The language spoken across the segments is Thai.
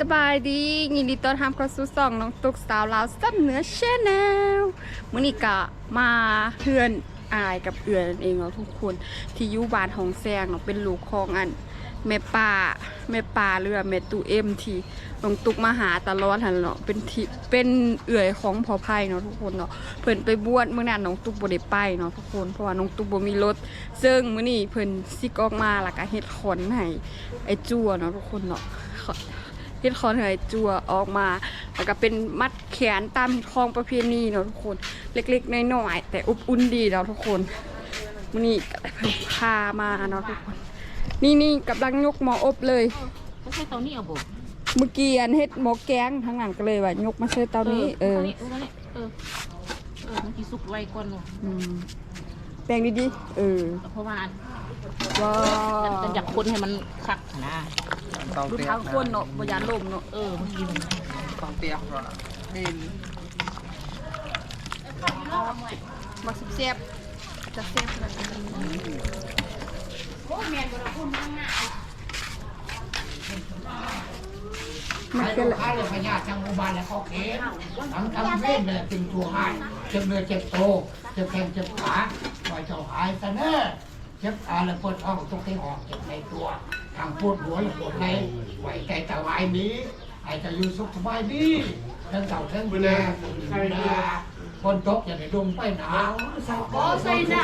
สบายดียินดีต้อนรับเข้าสู่ช่องน้องตุกสาวลาวซับเหนือชแนลมื้อนี้ก็มาเพื่อนอายกับเอือนเองเนาะทุกคนที่อยู่บ้านของแซงเนาะเป็นลูกของอันแม่ป้าแม่ป้าเรือแม่ตูเอ็มที่น้องตุกมาหาตลอดหันเนาะเป็นที่เป็นเอื่อยของพอไผ่เนาะทุกคนเนาะเพิ่นไปบวชมื้อนั้นน้องตุกบ่ได้ไปเนาะทุกคนเพราะว่าน้องตุกบ่มีรถซึ่งมื้อนี้เพิ่นสิกออกมาแล้วก็เฮ็ดขอนให้ไอ้จั่วเนาะทุกคนเนาะ เฮ็ดคอนเหยจัวออกมา แล้วก็เป็นมัดแขนตามคลองประเพณีเนาะทุกคน เล็กๆน้อยๆแต่อบอุ่นดีเนาะทุกคนมื้อนี้ก็ได้เพิ่นพามาเนาะทุกคน นี่นี่กำลังยกหมออบเลยไม่ใช่เตานี้เอาบ่เมื่อกี้อันเฮ็ดหมอแกงทางนั้นก็เลยว่ายกมาเชิญเตานี้เออเตานี้เออเตานี้ เออเออมันสิสุกไวกว่าเนาะอืมแปลงดีๆเออเพราะว่าอันว้าอันอยากคนให้มันคักนะ เตารุ่นเตียทาคนเนาะบ่ยานลมเนาะเออบางทีมันเตาเตียก่อนนี่บ่สิแซ่บจะแซ่บขนาดนั้นมันก็เลยข้าเลยพญาจังอุบาลและเขาเขนทั้งทั้งเว้นเลยจึงตัวหายเจ็บเนื้อเจ็บโตเจ็บแขนเจ็บขาปล่อยเจ้าหายซะเน้อ เจ็บขาและปวดท้องทุกที่ออกเจ็บในตัวทางปวดหัวและปวดในไหวใจตะวายนี้ให้เจะอยู่สุขสบายดีทั้งเก่าทั้งแก่คนตกอย่าได้ดมไปหนาวโอ้ใส่หน้า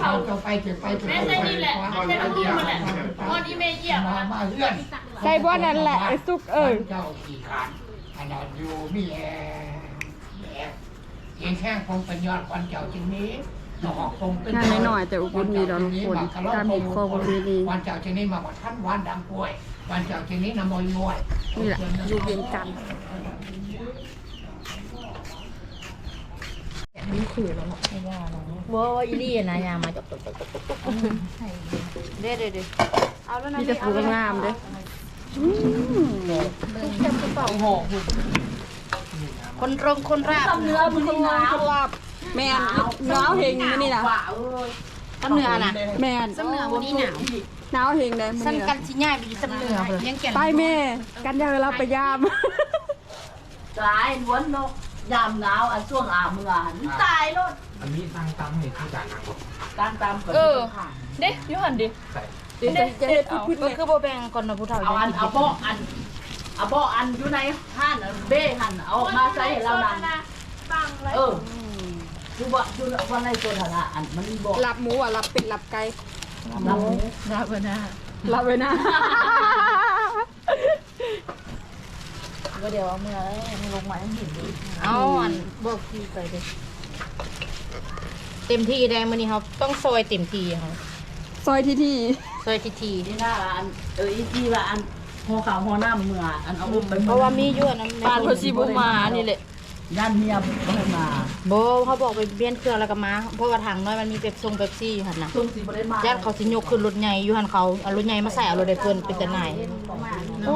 เขาจะไปเจ็บไปเจ็บไปใส่นี่แหละใส่น้ำมันแหละพอดีเมย์เยี่ยมมามาเลื่อนใส่บ่นั่นแหละไอ้สุกเออเจ้าขี่ขานขนาดอยู่มีแอแหละเพียงแค่คงเป็นยอดควันเจ้าจึงนี้ดอกค งเป็นงานน้อยๆแต่อบอุ่นดีเนาะทุกคนตามมีครอบครัวดีวันเจ้าจึงนี้มาว่าท่านวานดังป่วยวันเจ้าจึงนี้นำมอยมวยนี่แหละอยู่เวียงจันทน์บ่อีลี่นะยามาจบจบจบจบจบเด้เด้เด้เอาแล้วนะมีแต่ผูกงามๆเด้ออืมคนรงคนราบเนื้อมันคนงาม แม่นหนาวเฮงมื้อนี่นะตำเนื้อน่ะแม่นตำเนื้อวันนี้หนาวหนาวเฮงได้มื้อสั้นนี้กันะนสิง่ายไปอยู่ตำเนื้อเลยยังแก่ไปแม่ กันยาเราไปยาม ตายล้วนนกยามหนาวอันช่วงอาเมืองตายรถอันนี้ตั้งตั้งให้ผู้จ่ายนักบอกตามตามกันเออ ค่ะเด้ยูหันดิเดี๋ยวจะเฮ็ดพูดก็คือบ่แบ่งก่อนนะผู้เฒ่าเอาอันเอาบ่ออันเอาบ่ออันอยู่ในห้านอันเบ้หันเอาออกมาใส่ให้เรานั่นเอออ ยู่บ่อยู่วันในตัวฐานะอันมันมีบ่อรับหมูอะรับเป็ดรับไก่รับหมูรับไปนะรับไว้นะก็เดี๋ยวเอาเมื่อให้ลงมาให้เห็นดิเอาอันบอกที่ไปดิเต็มที่ได้มื้อนี้เขาต้องซอยเต็มที่เขาซอยที่ที่ซอยทีทีที่หน้าอันเอออีที่ว่าอันหัวขาวหัวหน้าเมืองอันเอาอุ้มไปเพราะว่ามีอยู่อันนั้นบ้านเพอสิบ่มานี่แหละ ย่านเมียบ่ให้มาโบเขาบอกไปเปลี่ยนเครื่องแล้วก็มา เพราะว่าถังน้อยมันมีเป๊ปซงเป๊ปซี่อยู่หั่นน่ะช่วงสิบ่ได้มาญาติเขาสิยกขึ้นรถใหญ่อยู่หั่นเขาเอารถใหญ่มาใส่เอารถได้เพิ่นเป็นแต่ไหน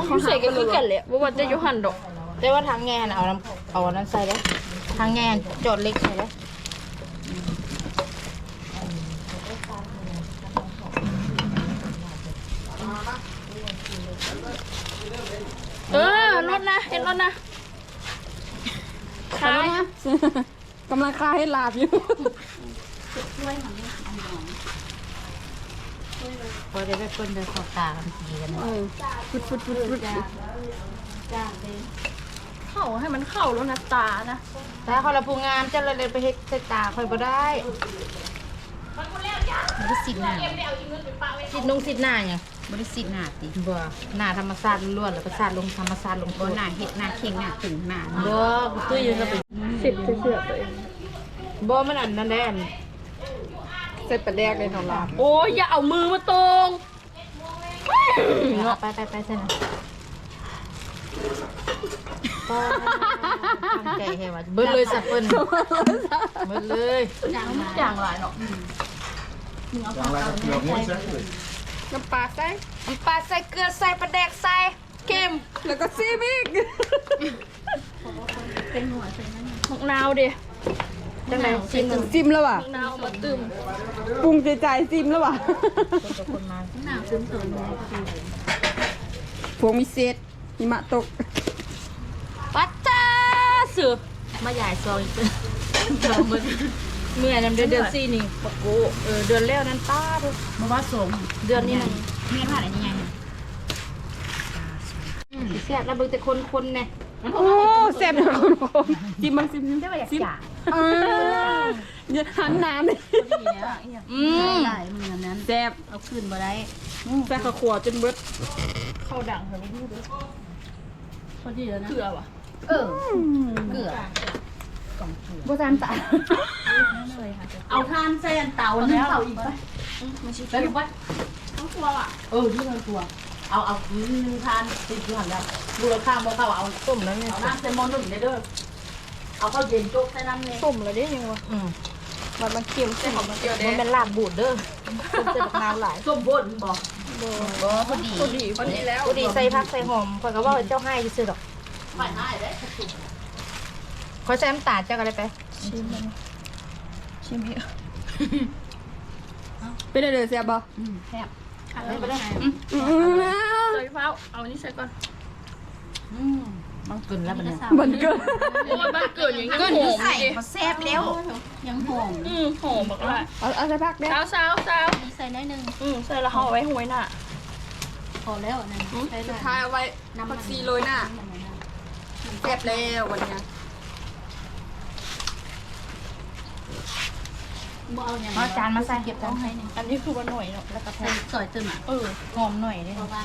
เขาใส่กันคือกันแหละบ่ว่าจะอยู่หั่นดอก แต่ว่าทางแง่น่ะเอาน้ำเอาอันนั้นใส่แล้วทางแง่จอดเล็กใส่แล้วเออรถนะเห็นรถนะขายนะ กำลังคาให้ลาบอยู่พอได้ไปเพิ่นได้เข้าตากันทีกันเออฟุดฟุดฟุดฟุดเข้าให้มันเข้าแล้วนะตานะถ้าเขาละผู้งามจะเลยไปเฮ็ดใส่ตาค่อยบ่ได้บ่ได้สิหน้าสินุ่งสิหน้าหยัง บริสิทธิ์หน้าติบ่หน้าธรรมชาติล้วนๆแล้วก็ชาติลงธรรมชาติลงบตัวนหน้าเห็ดหน้าเข่งหน้าตึงหน้าบ่กูตุ้ยอยู่ก็ไปสิบเสื้อตัวเองบ่มันอันนั้นแหละอันเสร็จประแดกเลยของลาบโอ้ยอย่าเอามือมาตรงเอาไปไปไปใช่นะก็ตั้งใจให้ว่าเบิ่เลยสักเพิ่นเบิ่เลยอย่างไรเนาะอย่างไรก็เกือบหมดซะเลย น้ำปลาใส่น้ำปลาใส่เกลือใส่ปลาแดกใส่เค็มแล้วก็ซีมิกมกนาวดิจังได๋ชิมหนึงซิมแล้วว่ะมกนาวมาตึมปรุงใจใจซิมแล้วว่ะคนมาพวงมีเศษหิมะตกปัดจ้าสือมาใหญ่ซอยซอยมือ เมื่อนั้นเดือนเดือนสี่นี่ปะโกเออเดือนแล้วนั้นป้าเด้อมาว่าสมเดือนนี้นึงเมียนว่าอะไรยังไงแซ่บแล้วเบิ่งแต่คนๆแน่โอ้แซ่บเลยคนผมจิ้มมันซิมได้ว่าอยากจ่าอ่าอย่าหันน้ำเลยดีเนี่ยอืมได้มือนั้นแซ่บเอาขึ้นมาได้แซ่บข้าวขัวจนเบิดเข้าดังเถอะลูกเด้อพอดีแล้วนะเกลือวะเออเกลือ บ่ทานตาเอาทานใส่อันเตานึ่งเตาอีกไปไปดูว่าต้องกลัวอะ เออที่เราตัว เอาเอาหนึ่งทานติดอยู่หันแล้วดูราคาบ่เข้าเอาต้มแล้วเนี่ยเอาน้ำใส่หม้อหนึ่งได้เด้อเอาข้าวเย็นโจ๊กใส่น้ำเลยต้มแล้วเด้ยังวะอืมมันมันเค็มใช่ของมันเกลือมัเด้นเป็นลาบบูดเด้อต้มเส้นบักนาวหลายส้มโบดบอกบ่พอดีพอดีพอดีแล้วพอดีใส่ผักใส่หอมข่อยก็ว่าเจ้าให้ซื่อดอกไม่ได้เลยข่ อยใส่น้ำตาลเจ้าก็ได้ไป ชิมมันชิมเถอะเป็นอะไรแซ่บบ่แซ่บไม่ไปได้อืมใส่เฝ้าเอาอันนี้ใส่ก่อนอืมมันกลืนแล้วมันเนี่ยบันเกิดโอ้ยบ้านเกิดอย่างนี้หอมดิมันแซ่บแล้ว ยังหอมอืมหอมมากเลยเอาเอาใส่ผักเนี่ยสาวสาวสาวมีใส่น้อยหนึงอืมใส่แล้วห่อาไว้หวยน่ะพอแล้วนั่นใส่สุเลดยท้ายเอาไว้ผักซีโรยหน้าแซ่บแล้ววันเนี้ บ่เอาอย่างเอาจานมาใส่เก็บต้องให้นี่อันนี้คือวันหน่อยเนาะแล้วก็ใส่ซอยตึ้งอะเออหอมหน่อยเด้เพราะว่า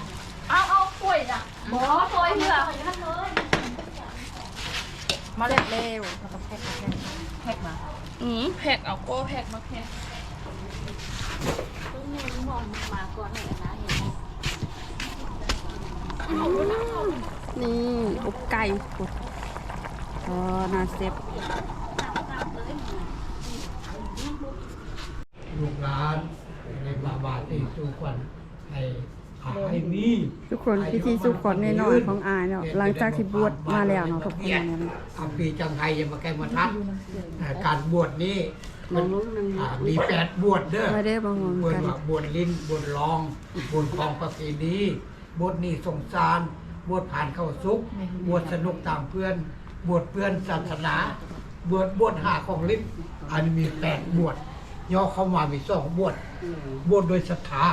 เอาเอากล้วยจ้ะบอซอยเหือมาเลยเร็วแล้วก็แพ็คแพ็คแพ็คมาอืมแพ็กเอาก็แพ็กมาแพ็กต้องมีมองมาก่อนให้นะเห็นนี่อบไก่กดอ๋อน่าเซฟ ลูกหลานในบาบาที่ทุกคนให้หาให้มีทุกคนพิธีสุขขอนแน่นอนของอายเนาะหลังจากที่บวชมาแล้วเนาะทุกคนเนี่ยนะเอาปีจังไทยยังมาแก้มาทัดอ่าการบวชนี้มันอ่ามีแปดบวชเด้อไม่ได้บางงบวชกันว่าบวชลิ้นบวชรองบวชของประเพณีบวชนี่สงสารบวชผ่านเข้าสุขบวชสนุกตามเพื่อนบวชเพื่อนศาสนา บวชบวชหาของลิ้นอันนี้มีแปดบวช ย่อเข้ามามีสองบวชบวชโดยศรัทธา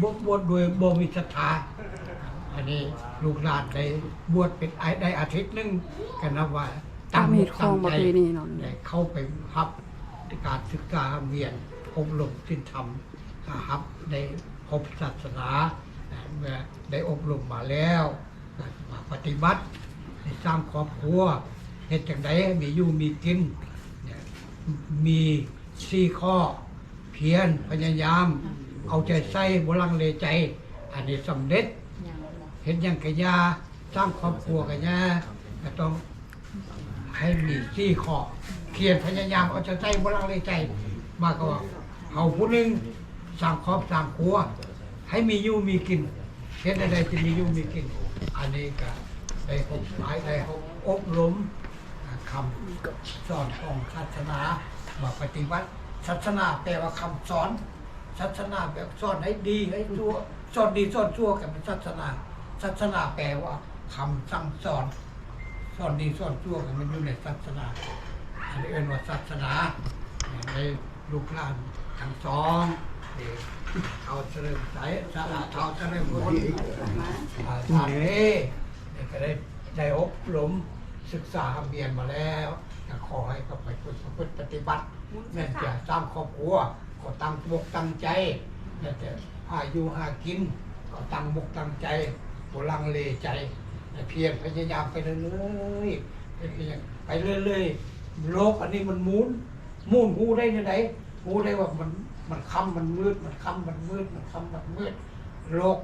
บวชบวชโดยบ่มีศรัทธาอันนี้ลูกหลานได้บวชเป็นไอ้ได้อาทิตย์หนึงกันนับว่าตามเหตุของประเพณีเนาะได้เข้าไปรับการศึกษาเรียนอบรมสิ้นธรรมครับได้พบศาสนาเมื่อได้อบรมมาแล้วมาปฏิบัติได้สร้างครอบครัวเหตุจังไดให้มีอยู่มีกินเนี่ยมี สี่ข้อ เพียรพยายาม เอาใจใส่บลังเลใจ อันนี้สำเร็จ เห็นอย่างกะยาสร้างครอบครัวกะยาก็ต้องให้มีที่ข้อเขียนพยายามเอาใจใส่บลังเลใจ มากกว่าเอาผู้หนึ่งสร้างครอบสร้างครัว ให้มีอยู่มีกินเห็นอะไรจะมีอยู่มีกิน อันนี้ก็ได้พบหลายได้อบรมคำสอนของศาสนา มาปฏิบัติศาสนาแปลว่าคำสอน ศาสนาแบบสอนให้ดีให้ชั่วสอนดีสอนชั่วกันเป็นศาสนา ศาสนาแปลว่าคำสั่งสอนสอนดีสอนชั่วกันมันอยู่ในศาสนาอันนี้เอิ้นว่าศาสนาในลูกหลานทั้งสองเอ่อเขาเสริมสายสาระเขาเสริมคนอ่าทางนี้เน่ก็ได้ได้อบรมศึกษาเรียนมาแล้ว ก็ขอให้กับไปฝึกประพฤติปฏิบัติแม่นจะสร้างครอบครัวก็ตั้งมกตั้งใจแต่จะหาอยู่หากิน ก็ตั้งมกตั้งใจโบลังเลใจแต่เพียรพยายามไปเรื่อยๆไปเรื่อยๆโลกอันนี้มันหมุนหมุนหูได้ยังไงหูได้ว่ามันมันคำมันมืดมันคำมันมืดมันคำมันมืดโลก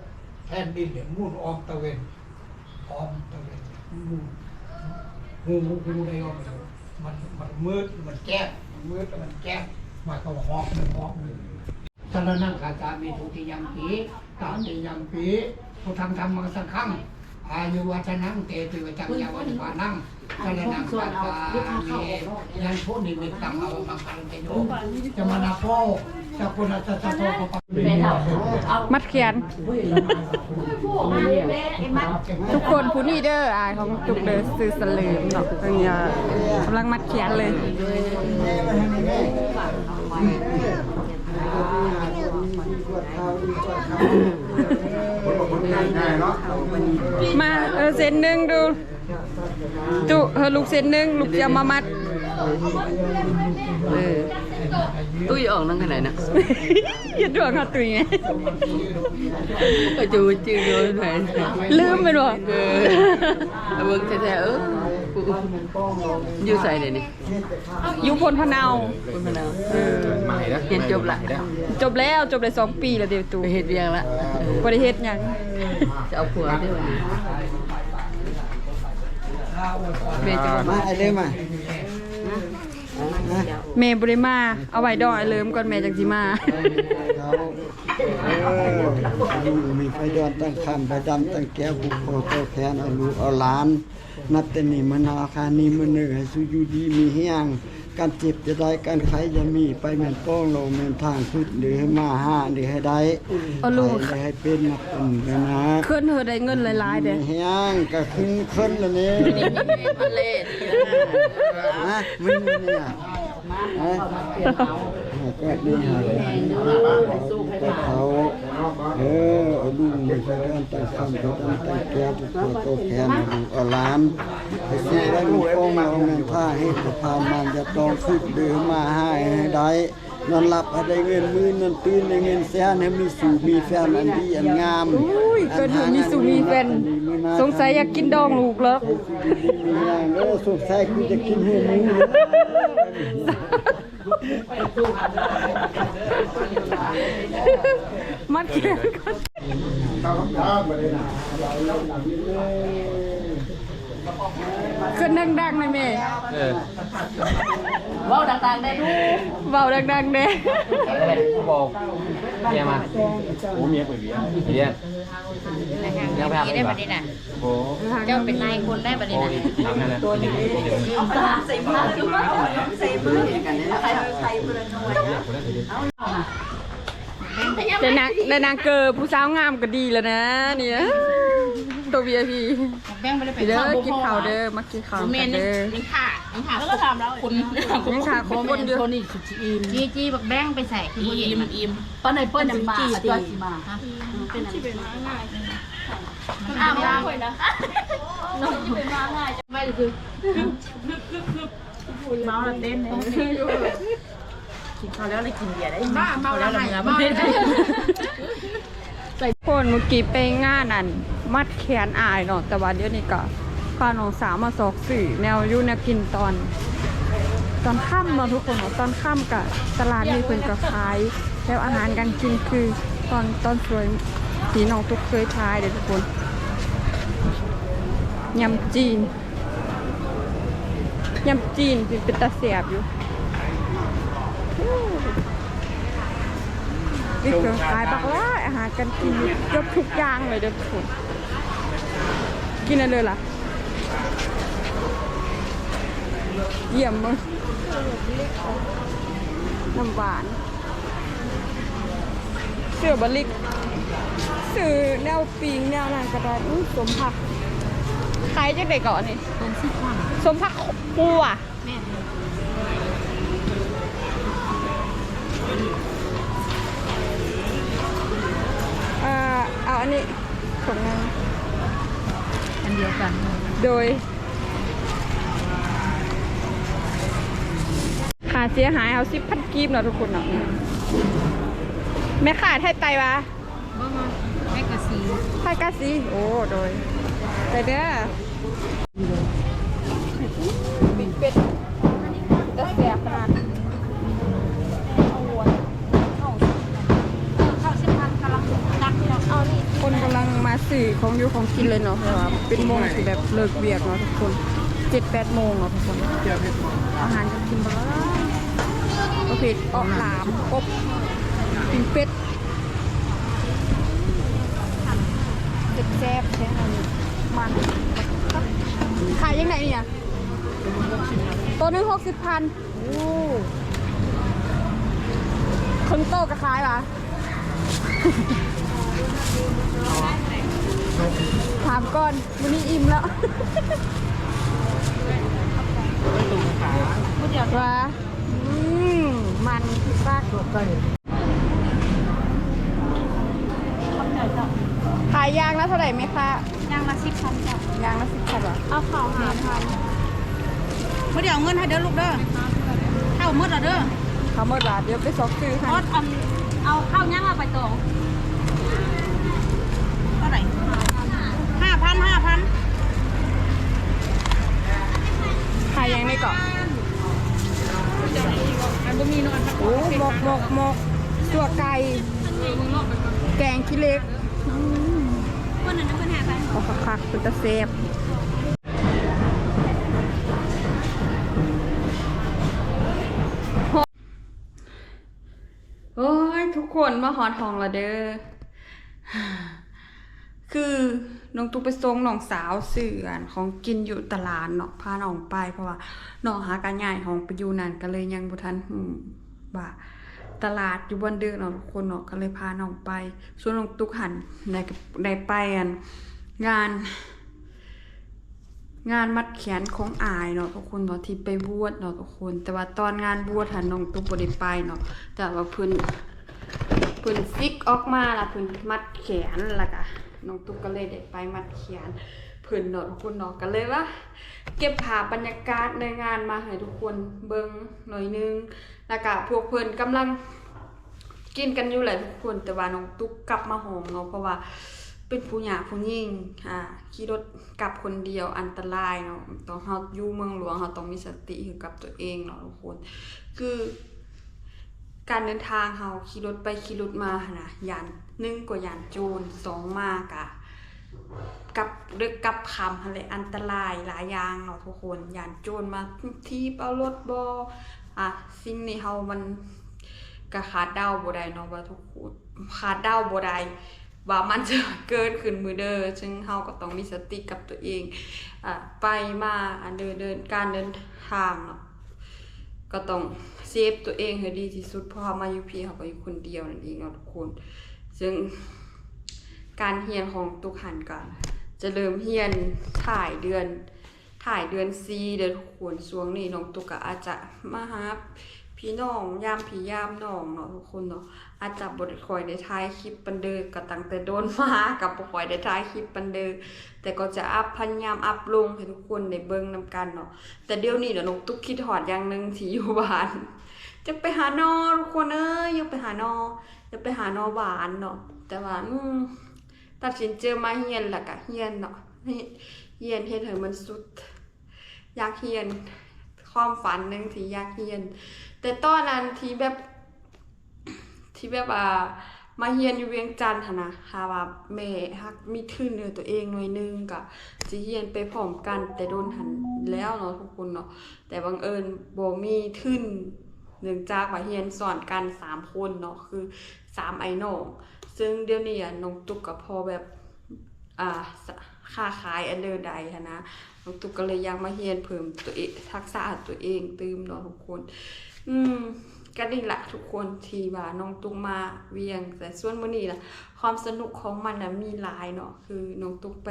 แผ่นดินเนี่ยหมุนออมตะเวนออมตะเวนหมุนหูหูหูได้ออมตะเวน มันมันมืดมันแก้มันมืดแล้วมันแจ้งหมายความว่าหอกหนึ่งหอกหนึ่งสารนังขาจามีทุติยังปีตามติยังปีพุทธังธรรมังสังฆังอายุวัฒนังเตติวจังยาวัฒนัง สารนังสัตตามียันพุนิมิตตังเอามังคันเตโยจะมานาโปจะคุณจะจะโตปปะมัดเขียน ทุกคนผู้นี่เด้ออายของจุกเด้อซื้อสลืมเนาะเพิ่นอย่ากำลังมัดเขียนเลยง่ายเนาะมาเออเส้นหนึ่งดู จุเออลูกเส้นหนึ่งลูกจะมามัดเออตุ้ยออกนั่งขนาดนะอย่าดวงค่ะตุยไงก็จูจื้อโดนไหนลืมไปบ่เออเอาเบิ่งแท้ๆเออกูอยู่ใส่เลยนี่อยู่พลพะเนาคุณพะนาวเออใหม่แล้วเรียนจบละจบแล้วจบได้สองปีแล้วเดี๋ยวตูไปเฮ็ดเวียงละเออบ่ได้เฮ็ดหยังจะเอาผัวได้วันนี้ แม่จะบอกมาไอ้เรื่องมาแม่บ่ได้มา เอาไว้ดอกไอ้เลิมก่อนแม่จังสิมา เขาเออลูกมีไฟดอนตั้งคำประจำตั้งแก้วผูกคอโตแขนเอาลูกเอาหลาน นับแต่นี้มันนาคานี้มันเนื้อให้สุอยู่ดีมีเฮียง การเจ็บจะได้การไข้จะมีไปแม่นป้องลงแม่นทางขึ้นหรือให้มาห้าหรือให้ได้เอาลูก ให้ให้เป็นนักเป็นนะนะขึ้นเธอได้เงินหลายๆเด้อมีเฮียงก็ขึ้นขึ้นแล้วนี่มันเล่นะมึงเนี่ยฮะก็ดีหาก็เขา เออเอาลูกมีการตั้งคำตั้งตั้งแก้วตัวโตแขนเอาลูกเอาหลานไปซื้อได้ลูกโป่งเอาเงินผ้าให้สะพานมันจะต้องขึ้นเดือมาให้ให้ได้นอนหลับให้ได้เงินมือนอนตื่นได้เงินแสนให้มีสู่มีแฟนอันดีอันงามอุ้ยเกิดอยู่มีสุมีแฟนสงสัยอยากกินดองลูกแล้วมีงานแล้วสงสัยกูจะกินให้มึง มัดเขียนก่อนขึ้นดังๆหน่อยแม่เออเว้าดังๆได้ดูเบาดังๆเด้บอก เมียมาโอ้เมียเปิดเบียร์เบียร์ยังไปหาได้บัดนี้น่ะโอ้เจ้าเป็นนายคนได้บัดนี้โอ้นะทำนั่นแหละตัวนี้ใส่ผ้าจุ๊บใส่มือใครใส่เพื่อนหน่วยได้นางได้นางเกิดผู้สาวงามก็ดีแล้วนะเนี่ย ตัว VIP แบ่งไปเลยไปเด้อกินข้าวเด้อมากินข้าวเมกันนเด้อนี่ค่ะนี่ค่ะแล้วก็ทำแล้วคุณยังขาของคนอยู่โทนี่สุจิอิมจีจีบักแบ่งไปใส่คือบ่เห็นอิมมันอิมป้าในเปิ้ลน้ำปลาจอยสิมาเป็นอะไรอ้าวไม่คุยนะน้องจะเป็นมาง่ายจะไม่คือเมาแล้วเต้นเลยกินข้าวแล้วเลยกินเบียร์ได้บ้าเมาแล้วละเมื่อไม่ ได้คนเมื่อกี้ไปงานอันมัดแขนอายเนาะแต่ว่าเดี๋ยวนี้ก็พาน้องสาวมาสอกสื่อแนวยูแนวกินตอน ตอนค่ำเนาะทุกคนเนาะตอนค่ำกับตลาดนี่เพิ่นก็ขาย แล้วอาหารการกินคือตอนตอนสวยสีน้องทุกเคยทายเด้อทุกคนยำจีนยำจีนเป็นตาเสียบอยู่ มีเครื่อขายบักหลาอาหารการกินเกือบทุกอย่างเลยเด้อทุกคนกินอะไรเลยล่ะ เยี่ยมมากน้ำหวาน เสือบลิกสื่อแนวปิงแนวนางกระดานอื้อสมผักขายจังไดก่อนนี่ สมผักปูอ่ เอ่อเอาอันนี้ของนางอันเดียวกัน โดยค่าเสียหายเอาสิพันกีบเนาะทุกคนเนาะแม่ขาไทยไตวะบ่มาแม่กะสีไทยกาซีโอ้โดยไปเด้อปิดเป็ดตะเสียบขนาด คนกำลัง มาสื่อของอยู่ของกินเลยเนาะเพราะว่าเป็นโมงที่แบบเลิกเบียกเนาะทุกคนเจ็ดแปดโมงเนาะทุกคนอาหารจะกินบ้างประเภทออกหลามกบกินเป็ดเจ็บแซ่บแค่นั้นมันขายยังไงเนี่ยตัวนึงหกสิบพันครึ่งโตกระคายปะ ถามก่อนวันนี้อิ่มแล้วว้าอืมมันซากขายยางละเท่าไหร่ไหมคะย่างละสิบพันจ้ะยางละสิบพันเหรอเอาข้าวหาพันเมื่อเดี๋ยวเอาเงินให้เด้อลูกเด้อข้าวหมดแล้วเด้อเขาหมดละเดี๋ยวไปซอกซื้อให้พอดอันเอาข้าวย่างเอาไปตองเท่าไหร่ห้าพันห้าพัน ขายยางในเกาะ อันบ่มีนอน โอ้หมกหมกหมกตัวไก่ แกงขี้ เล็กคนนั้นคนหาพันโอ้คักๆเป็นตะเซฟโอ้ยทุกคนมาหอนทองละเด้อ คือน้องตุ๊กไปส่งน้องสาวเสื่อนของกินอยู่ตลาดเนาะพาน้องไปเพราะว่าน้องหาการง่ายของไปอยู่นั่นก็เลยยังบ่ทันหูว่า ตลาดอยู่บนเดือเนาะทุกคนเนาะก็เลยพาน้องไปส่วนน้องตุ๊กหันได้ได้ไปอันงาน งานมัดแขนของอายเนาะทุกคนเนาะที่ไปบวชเนาะทุกคน แต่ว่าตอนงานบวชหันน้องตุ๊กบ่ได้ไปเนาะแต่ว่าเพิ่นเพิ่นซิกออกมาล้วเพิ่นมัดแขนแล้วก็น้องตุ๊กก็เลยได้ไปมัดแขนเพิ่นเนาะทุกคนเนาะก็เลยว่า เก็บภาพบรรยากาศในงานมาให้ทุกคนเบิ่งหน่อยนึง แล้วก็พวกเพิ่นกำลังกินกันอยู่แหละทุกคนแต่ว่าน้องตุ๊กกลับมาหอมเนาะเพราะว่าเป็นผู้หญิงผู้หญิงอ่าขี่รถกลับคนเดียวอันตรายเนาะต้องเฮาอยู่เมืองหลวงเฮาต้องมีสติอยู่กับตัวเองเนาะทุกคน คือการเดินทางเฮาขี่รถไปขี่รถมาหนะยานหนึ่งกว่ายานโจรสองมากะกับเดึกกับคำอะไรอันตรายหลายอย่างเนาะทุกคนยานโจรมาทีบเอารถบอ อะสิ่งนี้เฮามันก็ขาดเดาบ่ได้เนาะว่าทุกคนขาดเดาบ่ได้ว่ามันจะเกิดขึ้นมือเด้อซึ่งเฮาก็ต้องมีสติกับตัวเองอะไปมาอันเดินเดินการเดินทางเนาะก็ต้องเซฟตัวเองให้ดีที่สุดเพราะว่ามาอยู่พี่เขาก็อยู่คนเดียวนั่นเองเนาะทุกคน ซึ่งการเฮียนของตุกหันก็จะเริ่มเฮียนถ่ายเดือน ถ่ายเดือนซีเดือนทุกคนช่วงนี้น้องตุกก็อาจจะมาหาพี่น้องยามพี่ยามน้องเนาะทุกคนเนาะอาจจะบ่ได้คอยได้ถ่ายคลิปปันเดอก็ตั้งแต่โดนมากับบ่ค่อยได้ถ่ายคลิปปันเดอแต่ก็จะอัพพยายามอัพลงให้ทุกคนได้เบิ่งนํกันเนาะแต่เดี๋ยวนี้เดี๋ยวน้องตุ๊กคิดหอดอย่างหนึ่งที่อยู่บ้านจะไปหานอทุกคนเอ้ยอยากไปหานออยากไปหานอหวานเนาะแต่ว่าอืมตัดสินใจอมาเฮียนแหละกะเฮียนเนาะเฮ็ดเฮียนเฮ็ดให้มันสุด อยากเฮียนความฝันหนึ่งที่อยากเฮียน แต่ตอนนั้นที่แบบที่แบบว่ามาเฮียนอยู่เวียงจันทน์นะหาว่าแม่ฮักมีทุนเดือตัวเองหน่อยนึงกะสิเฮียนไปพร้อมกัน แต่โดนหันแล้วเนาะทุกคนเนาะแต่บังเอิญบ่มีทุนเนื่องจากว่าเฮียนสอนกันสามคนเนาะคือสามไอ้น้องซึ่งเดี๋ยวนี้น้องตุกกับพอแบบอ่าค่าขายอันเดอร์ใดนะ น้องตุกก็เลยอยากมาเฮียนเพิ่มตัวเองทักษะตัวเองตืมเนาะทุกคน อืมก็นี่แหละทุกคนที่ว่าน้องตุ๊กมาเวียงแต่ส่วนมื้อนี้ล่ะ ความสนุกของมันนะมีหลายเนาะคือน้องตุ๊กไป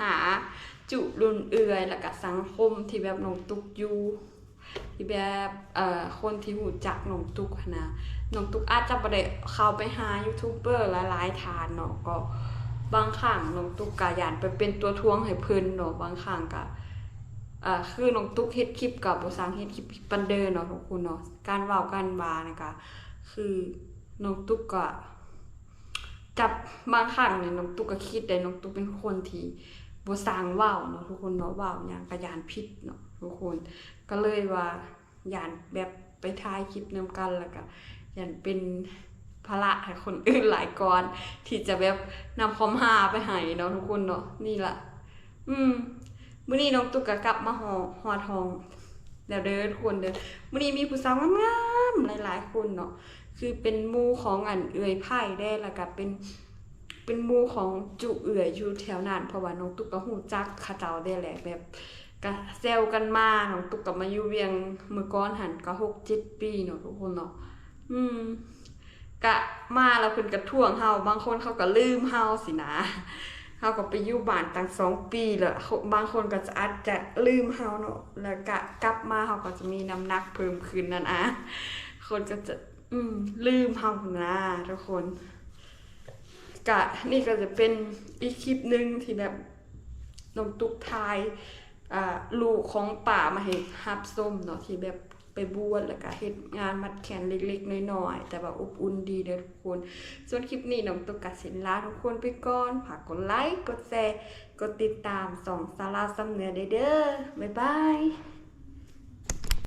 หาจุรุนเอือยแล้วก็สังคมที่แบบน้องตุ๊กอยู่ที่แบบเอ่อคนที่หูจักน้องตุ๊กนนะน้องตุ๊กอาจจะบ่ได้เข้าไปหายูทูบเบอร์หลายๆทานเนาะก็ บางครั้งน้องตุ๊กก็อยานไปเป็นตัวทวงให้เพิ่นเนาะบางครั้งก็อ่าคือน้องตุ๊กเฮ็ดคลิปกับบ่สร้างเฮ็ดคลิปปันเดินเนาะทุกคนเนาะการเว้าการบานะคะคือน้องตุ๊กก็จับบางครั้งเนี่ยน้องตุ๊กก็คิดได้น้องตุ๊กเป็นคนที่บ่สร้างว้าวเนาะทุกคนเนาะว้าหยังก็ยานผิดเนาะทุกคนก็เลยว่ายานแบบไปถ่ายคลิปนํกันแล้วก็ยานเป็น ภาระให้คนอื่นหลายก่อน ที่จะแบบนำความฮาไปให้เนาะทุกคนเนาะนี่ล่ะอืมมื้อนี้น้องตุ๊กก็กลับมาหอหอทองแล้วเด้อทุกคนเด้อมื้อนี้มีผู้สาวงามๆหลายๆคนเนาะคือเป็นมูของอันเอื่อยไผ่ได้แล้วก็เป็นเป็นมูของจุเอื่อยอยู่แถวนั้นเพราะว่าน้องตุ๊กก็ฮู้จักขาเจ้าได้แหละแบบก็เซลกันมาน้องตุ๊กกับมาอยู่เวียงมือก้อนหันก็หกเจ็ดปีเนาะทุกคนเนาะอืม กะมาแล้วเพิ่นกระท่วงเฮาบางคนเขาก็ลืมเฮาสินะเฮาก็ไปอยู่บ้านตั้งสองปีแล้วบางคนก็จะอาจจะลืมเฮาเนาะแล้วก็กลับมาเฮาก็จะมีน้ำหนักเพิ่มขึ้นนั่นอะคนก็จะอืมลืมเฮานะทุกคนกะนี่ก็จะเป็นอีกคลิปหนึ่งที่แบบน้องตุกทายอ่าลูกของป่ามาเห็ดฮับส้มเนาะที่แบบ ไปบวชแล้วก็เฮ็ดงานมัดแขนเล็กๆน้อยๆแต่ว่าอบอุ่นดีเด้อทุกคน ส่วนคลิปนี้น้องตุ๊กกะสินลาทุกคนไปก่อนฝากกดไลค์กดแชร์กดติดตามส่องสาราสำเนือเด้อเด้อบ๊ายบาย